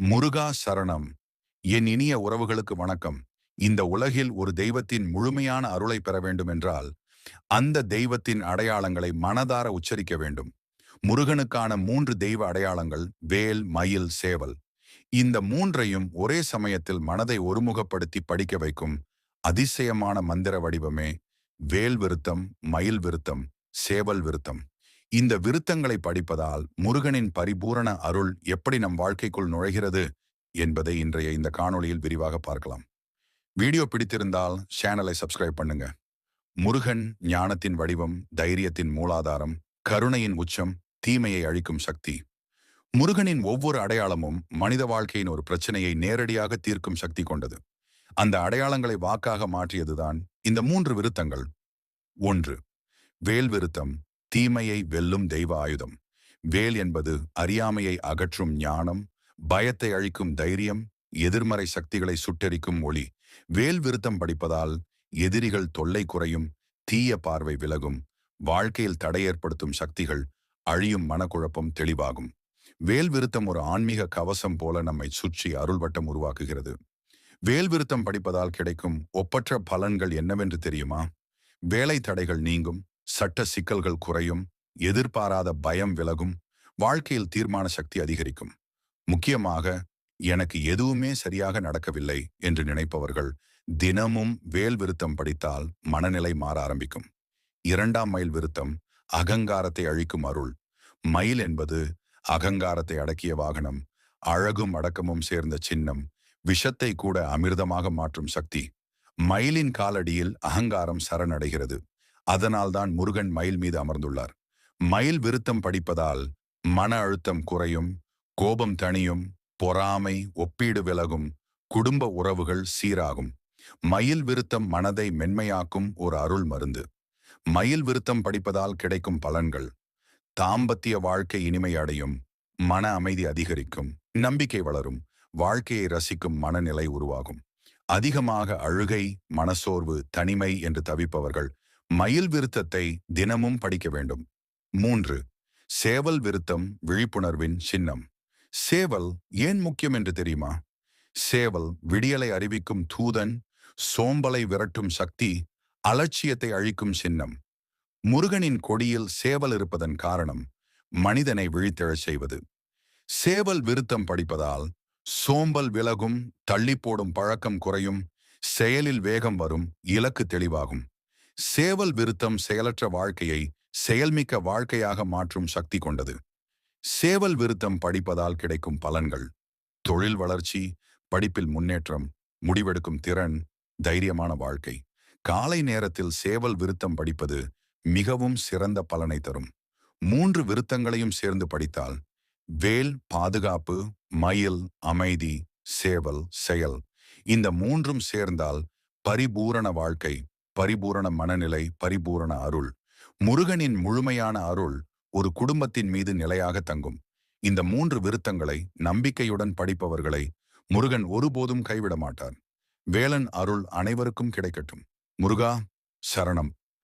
முருகா சரணம். என் இனிய உறவுகளுக்கு வணக்கம். இந்த உலகில் ஒரு தெய்வத்தின் முழுமையான அருளை பெற வேண்டும் என்றால் அந்த தெய்வத்தின் அடையாளங்களை மனதார உச்சரிக்க வேண்டும். முருகனுக்கான மூன்று தெய்வ அடையாளங்கள் வேல் மயில் சேவல். இந்த மூன்றையும் ஒரே சமயத்தில் மனதை ஒருமுகப்படுத்தி படிக்க வைக்கும் அதிசயமான மந்திர வடிவமே வேல் விருத்தம் மயில் விருத்தம் சேவல் விருத்தம். இந்த விருத்தங்களை படிப்பதால் முருகனின் பரிபூரண அருள் எப்படி நம் வாழ்க்கைக்குள் நுழைகிறது என்பதை இன்றைய இந்த காணொளியில் விரிவாக பார்க்கலாம். வீடியோ பிடித்திருந்தால் சேனலை சப்ஸ்கிரைப் பண்ணுங்க. முருகன் ஞானத்தின் வடிவம் தைரியத்தின் மூலாதாரம் கருணையின் உச்சம் தீமையை அழிக்கும் சக்தி. முருகனின் ஒவ்வொரு அடையாளமும் மனித வாழ்க்கையின் ஒரு பிரச்சனையை நேரடியாக தீர்க்கும் சக்தி கொண்டது. அந்த அடையாளங்களை வாக்காக மாற்றியதுதான் இந்த மூன்று விருத்தங்கள். ஒன்று வேல் விருத்தம். தீமையை வெல்லும் தெய்வ ஆயுதம். வேல் என்பது அறியாமையை அகற்றும் ஞானம் பயத்தை அழிக்கும் தைரியம் எதிர்மறை சக்திகளை சுட்டெரிக்கும் ஒளி. வேல் விருத்தம் படிப்பதால் எதிரிகள் தொல்லை குறையும் தீய பார்வை விலகும் வாழ்க்கையில் தடை ஏற்படுத்தும் சக்திகள் அழியும் மனக்குழப்பம் தெளிவாகும். வேல் விருத்தம் ஒரு ஆன்மீக கவசம் போல நம்மை சுற்றி அருள்வட்டம் உருவாக்குகிறது. வேல் விருத்தம் படிப்பதால் கிடைக்கும் ஒப்பற்ற பலன்கள் என்னவென்று தெரியுமா? வேலை தடைகள் நீங்கும் சட்ட சிக்கல்கள் குறையும் எதிர்பாராத பயம் விலகும் வாழ்க்கையில் தீர்மான சக்தி அதிகரிக்கும். முக்கியமாக எனக்கு எதுவுமே சரியாக நடக்கவில்லை என்று நினைப்பவர்கள் தினமும் வேல் விருத்தம் படித்தால் மனநிலை மாற ஆரம்பிக்கும். இரண்டாம் மைல் விருத்தம் அகங்காரத்தை அழிக்கும் அருள். மயில் என்பது அகங்காரத்தை அடக்கிய வாகனம் அழகும் அடக்கமும் சேர்ந்த சின்னம் விஷத்தை கூட அமிர்தமாக மாற்றும் சக்தி. மயிலின் காலடியில் அகங்காரம் சரணடைகிறது. அதனால்தான் முருகன் மயில் மீது அமர்ந்துள்ளார். மயில் விருத்தம் படிப்பதால் மன அழுத்தம் குறையும் கோபம் தணியும் பொறாமை ஒப்பீடு விலகும் குடும்ப உறவுகள் சீராகும். மயில் விருத்தம் மனதை மென்மையாக்கும் ஒரு அருள் மருந்து. மயில் விருத்தம் படிப்பதால் கிடைக்கும் பலன்கள். தாம்பத்திய வாழ்க்கை இனிமை அடையும் மன அமைதி அதிகரிக்கும் நம்பிக்கை வளரும் வாழ்க்கையை ரசிக்கும் மனநிலை உருவாகும். அதிகமாக அழுகை மனசோர்வு தனிமை என்று தவிப்பவர்கள் மயில் விருத்தத்தை தினமும் படிக்க வேண்டும். மூன்று சேவல் விருத்தம் விழிப்புணர்வின் சின்னம். சேவல் ஏன் முக்கியம் என்று தெரியுமா? சேவல் விடியலை அறிவிக்கும் தூதன் சோம்பலை விரட்டும் சக்தி அலட்சியத்தை அழிக்கும் சின்னம். முருகனின் கொடியில் சேவல் இருப்பதன் காரணம் மனிதனை விழித்தெழச் செய்வது. சேவல் விருத்தம் படிப்பதால் சோம்பல் விலகும் தள்ளி போடும் பழக்கம் குறையும் செயலில் வேகம் வரும் இலக்கு தெளிவாகும். சேவல் விருத்தம் செயலற்ற வாழ்க்கையை செயல்மிக்க வாழ்க்கையாக மாற்றும் சக்தி கொண்டது. சேவல் விருத்தம் படிப்பதால் கிடைக்கும் பலன்கள். தொழில் வளர்ச்சி படிப்பில் முன்னேற்றம் முடிவெடுக்கும் திறன் தைரியமான வாழ்க்கை. காலை நேரத்தில் சேவல் விருத்தம் படிப்பது மிகவும் சிறந்த பலனை தரும். மூன்று விருத்தங்களையும் சேர்ந்து படித்தால் வேல் பாதுகாப்பு மயில் அமைதி சேவல் செயல் இந்த மூன்றும் சேர்ந்தால் பரிபூரண வாழ்க்கை பரிபூரண மனநிலை பரிபூரண அருள். முருகனின் முழுமையான அருள் ஒரு குடும்பத்தின் மீது நிலையாக தங்கும். இந்த மூன்று விருத்தங்களை நம்பிக்கையுடன் படிப்பவர்களை முருகன் ஒருபோதும் கைவிட மாட்டார் வேலன் அருள் அனைவருக்கும் கிடைக்கட்டும். முருகா சரணம்.